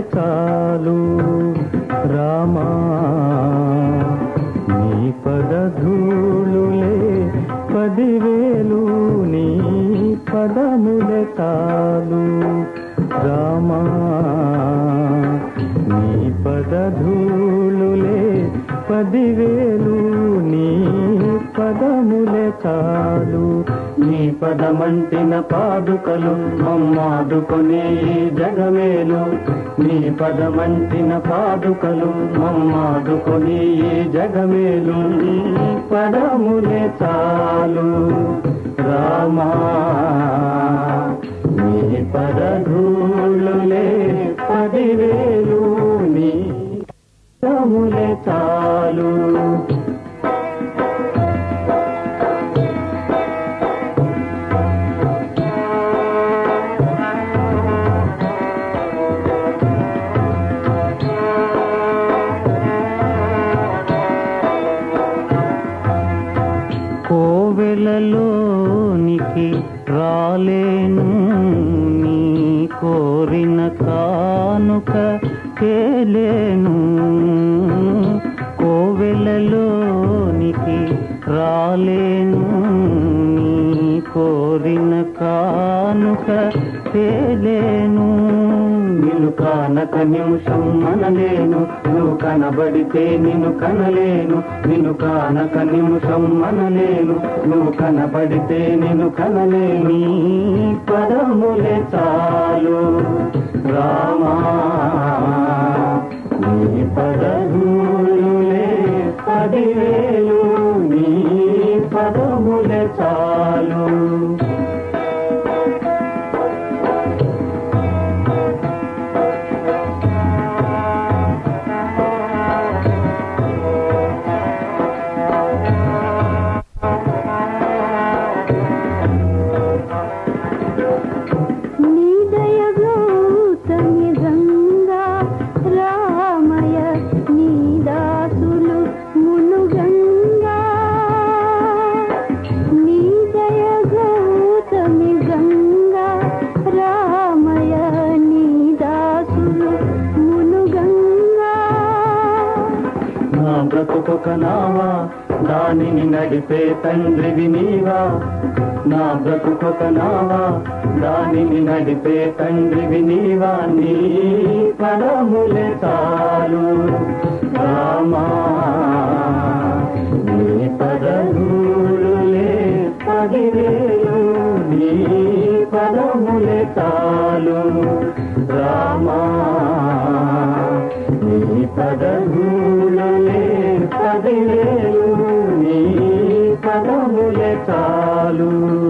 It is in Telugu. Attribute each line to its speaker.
Speaker 1: చాలు రామా. నీ పదధూళులే పదివేలు నీ పదములే చాలు రామా. నీ పదధూళులే పదివేలు పదములే చాలు. నీ పదమంటిన పాదుకలు మమ్మాదుకునే జగమేలు. నీ పదమంటిన పాదుకలు మమ్మాదుకుని జగమేలు. నీ పదములే చాలు. రామా నీ పదధూళులే పదివేలు. నీ పదములే చాలు లోనికి రాలేను నీ కోరిన కానుక తేలేను. కోవెలలోనికి రాలేను నీ కోరిన కానుక తేలేను. నిన్ను కానక నిమిషం మనలేను నువ్వు కనబడితే నిన్ను కనలేను. నిన్ను కానక నిమిషం మనలేను నువ్వు కనబడితే నిన్ను కనలేను. నీ పదములే చాలు. రామా నీ పదములే పదివే నా బ్రతుకొక నావా దానిని నడిపే తండ్రివి నీవా. నా బ్రతుకొక నావా దానిని నడిపే తండ్రివి నీవా. నీ పదములే చాలు రామా. నీ పదములే పదివేలు నీ పదములే చాలు రా పదివేలు చాలు